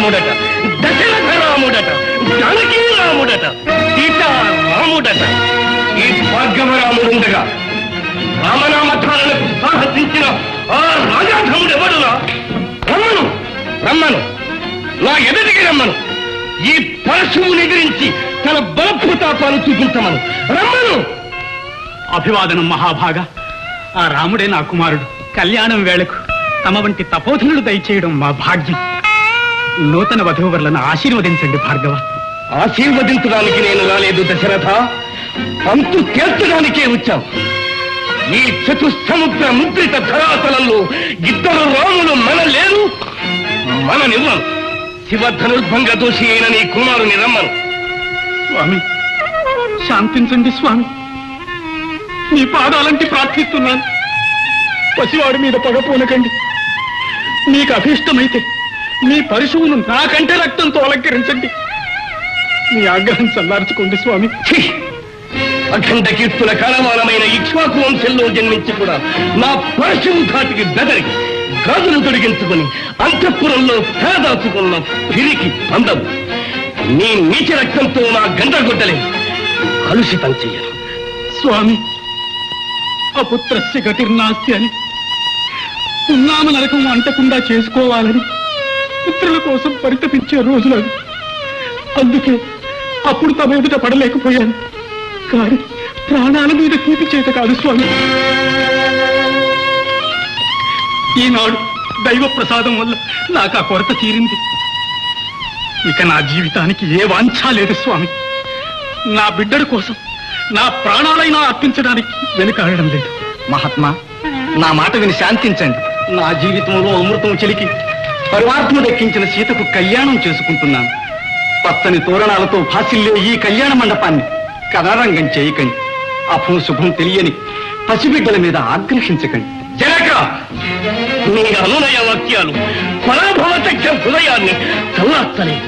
రాముడట దశరథ రాముడట జనకీ రాముడట సీతా రాముడట. ఈ భార్గవ రాముడుండగా రామనామధారణకు సాహసించిన ఆ రాజాధముడు ఎవడురా రమ్మను రమ్మను. నా ఎదుటికి రమ్మను. ఈ పరశువుని ఎదిరించి తన బలభూతాపాలు చూపించమను. రమ్మను. అభివాదనం మహాభాగ. ఆ రాముడే నా కుమారుడు. కళ్యాణం వేళకు తమ వంటి తపోధనులు దయచేయడం మా భాగ్యం. నూతన వధూవరులను ఆశీర్వదించండి భార్గవ. ఆశీర్వదించడానికి నేను రాలేదు దశరథ. అంతు తేల్చడానికే వచ్చాం ఈ చతుస్సముద్ర ముద్రిత ధరాతలంలో ఇద్దరు రాములు మన లేరు మన నివ్వను శివ ధనుర్భంగ దోషి అయిన నీ కుమారుని రమ్మను. స్వామి శాంతించండి స్వామి. మీ పాదాలంటి ప్రార్థిస్తున్నాను. పసివాడి మీద పగపోనకండి మీకు అభీష్టమైతే మీ పరుశువును నాకంటే రక్తంతో అలంకరించండి. మీ ఆగ్రహం చల్లార్చుకోండి స్వామి! అఖండ కీర్తుల కాలమానమైన ఇక్ష్వాకు వంశంలో జన్మించి కూడా నా పరశువు ధాటికి బెదరి గాజులు తొడిగించుకుని అంతఃపురంలో తేదాచుకున్న పిరికి పందవు నీ నీచ రక్తంతో నా గంటగొడ్డలే కలుషితం చెయ్యను. స్వామి అపుత్రస్య గతిర్నాస్తి అని. ఉన్నామ నరకం అంటకుండా చేసుకోవాలని పుత్రుల కోసం పరితపించే రోజులు అందుకే అప్పుడు తమ ఎదుట పడలేకపోయాను. కానీ ప్రాణాల మీద తీపి చేత కాదు స్వామి. ఈనాడు దైవ ప్రసాదం వల్ల నాకు ఆ కొరత తీరింది. ఇక నా జీవితానికి ఏ వాంఛ లేదు స్వామి. నా బిడ్డల కోసం నా ప్రాణాలైనా అర్పించడానికి వెనుకాడడం లేదు. మహాత్మా నా మాట విని శాంతించండి. నా జీవితంలో అమృతం చెలికి పరమాత్మ దక్కించిన సీతకు కళ్యాణం చేసుకుంటున్నాను. పచ్చని తోరణాలతో భాసిల్లే ఈ కళ్యాణ మండపాన్ని కథారంగం చేయకండి. అభం శుభం తెలియని పసిబిడ్డల మీద ఆగ్రహించకండి. జనక నీ అనునయ వాక్యాలు పరాభవతజ్ఞ హృదయాన్ని చల్లార్చలేదు.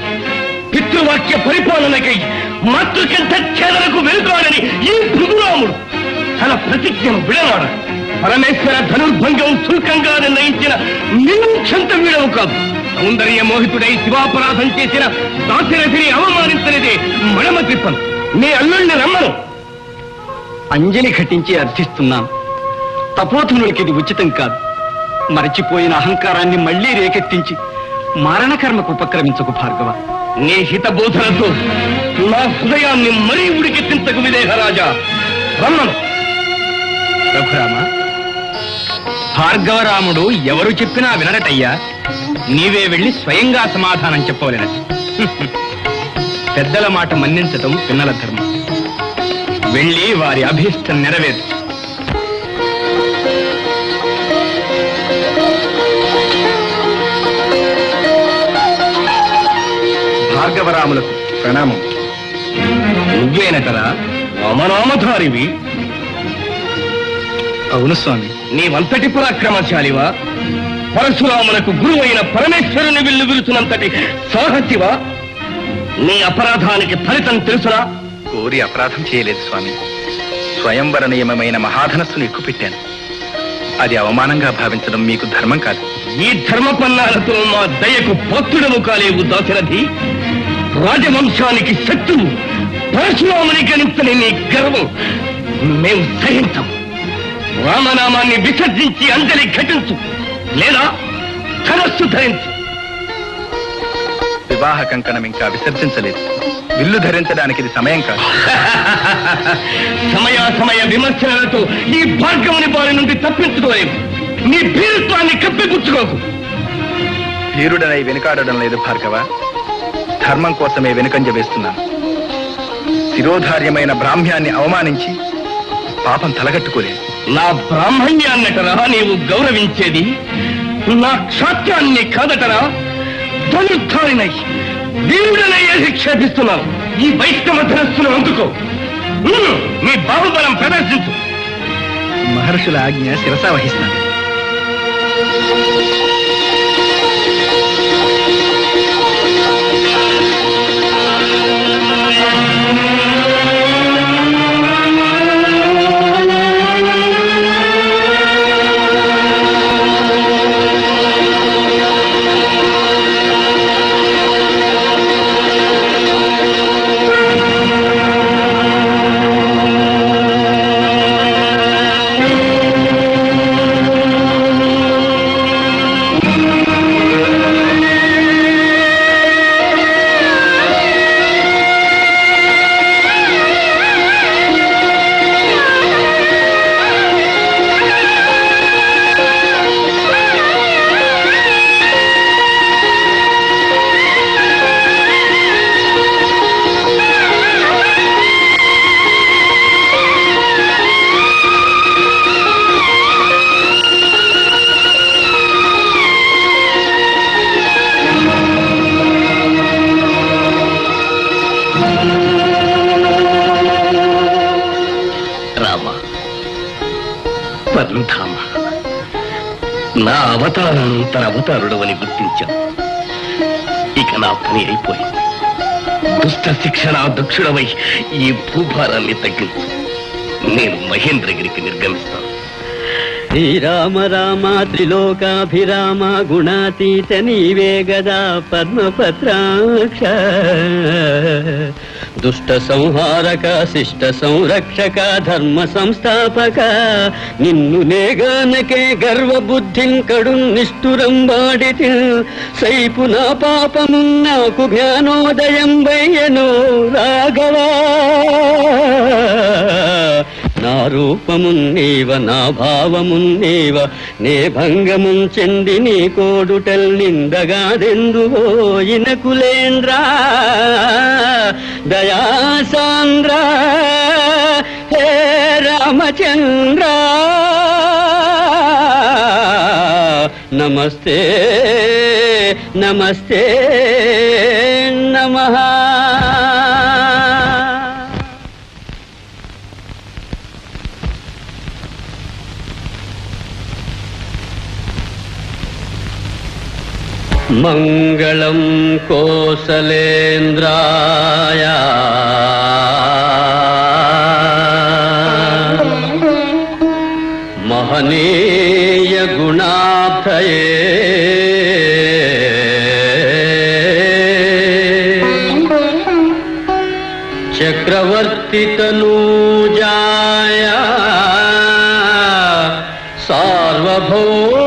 పితృవాక్య పరిపాలనకై మాతృకంఠ ఛేదనకు వెనుకాడని ఈ భృగురాముడు తన ప్రతిజ్ఞను విడనాడ. పరమేశ్వర ధనుర్భంగం శుల్కంగా నిర్ణయించిన నిన్ను వీడవు కాదు. సౌందర్య మోహితుడై శివాపరాధం చేసిన దాశరథిని అవమానించనిదే మడమ తిప్పను. నీ అల్లుణ్ణి రమ్మను. అంజలి ఘటించి అర్థిస్తున్నాను తపోధనులకి ఇది ఉచితం కాదు. మరచిపోయిన అహంకారాన్ని మళ్ళీ రేకెత్తించి మారణకర్మకు ఉపక్రమించకు భార్గవ. నీ హితబోధనతో నా హృదయాన్ని మరీ ఉడికెత్తించకు విదేహరాజా. రమ్మను. ప్రభురామ భార్గవరాముడు ఎవరు చెప్పినా వినరటయ్యా. నీవే వెళ్ళి స్వయంగా సమాధానం చెప్పవలెనది పెద్దల మాట మన్నించటం పిన్నల ధర్మం. వెళ్ళి వారి అభీష్టం నెరవేరు భార్గవరాములకు ప్రణామం. నువ్వేనటరా? రామనామధారివి అవును స్వామి. నీవంతటి పరాక్రమశాలివా? పరశురాములకు గురువైన పరమేశ్వరుని విల్లు విరుచునంతటి సాహసివా నీ అపరాధానికి ఫలితం తెలుసునా? కోరి అపరాధం చేయలేదు స్వామి. స్వయంవర నియమమైన మహాధనస్సును ఎక్కుపెట్టాను అది అవమానంగా భావించడం మీకు ధర్మం కాదు. ఈ ధర్మపన్నాలతో మా దయకు భక్తుడము కాలేవు దాశరథి. రాజవంశానికి శత్రువు పరశురాముని గణించని నీ గర్వం. మేము సహించం రామనామాన్ని విసర్జించి అంజలి ఘటించు. లేదా ధనస్సు ధరించు. వివాహ కంకణం ఇంకా విసర్జించలేదు. విల్లు ధరించడానికి ఇది సమయం కాదు. సమయాసమయ విమర్శనలతో ఈ భార్గవుని బారి నుండి తప్పించుకోలేవు. నీ భీరుత్వాన్ని కప్పిపుచ్చుకోకు. ధీరుడనై వెనుకాడడం లేదు భార్గవ. ధర్మం కోసమే వెనుకంజ వేస్తున్నాను శిరోధార్యమైన బ్రాహ్మ్యాన్ని అవమానించి పాపం తలగట్టుకోలేదు. నా బ్రాహ్మణ్యాన్నటరా నీవు గౌరవించేది? నా క్షాత్యాన్ని కాదటరా? ధనుర్ధారినై వీరుడనై అధిక్షేపిస్తున్నావు ఈ వైష్ణవ ధనస్సును అందుకో. నీ బాహుబలం ప్రదర్శించు. మహర్షుల ఆజ్ఞ శిరసా వహిస్తాను. పరంధామ నా అవతారానంతర అవతారుడవని గుర్తించాను. ఇక నా పని అయిపోయింది. దుష్ట శిక్షణ దక్షుడవై ఈ భూభారాన్ని తగ్గించు. నేను మహేంద్రగిరికి నిర్గమిస్తాను. శ్రీరామ రామ త్రిలోకాభిరామ గుణాతీత నీవే గదా పద్మపత్రాక్ష. దుష్ట సంహారక శిష్ట సంరక్షక ధర్మ సంస్థాపక నిన్ను నేగానకే గర్వబుద్ధిం కడు నిష్ఠురం వాడితి సైపు నా పాపమున్నాకు జ్ఞానోదయం వయ్యను. రాఘవా రూపమున్నేవ నా భావమున్నేవ నే భంగమున్ చెంది నీ కోడుటల్ నిందగాదెందువో ఇనకులేంద్రా. దయాసాంద్ర హే రామచంద్ర. నమస్తే నమస్తే నమః. మంగళం కోసలేంద్రాయ. మహనీయ గుణాభయే చక్రవర్తి తనూజాయ సార్వభౌమ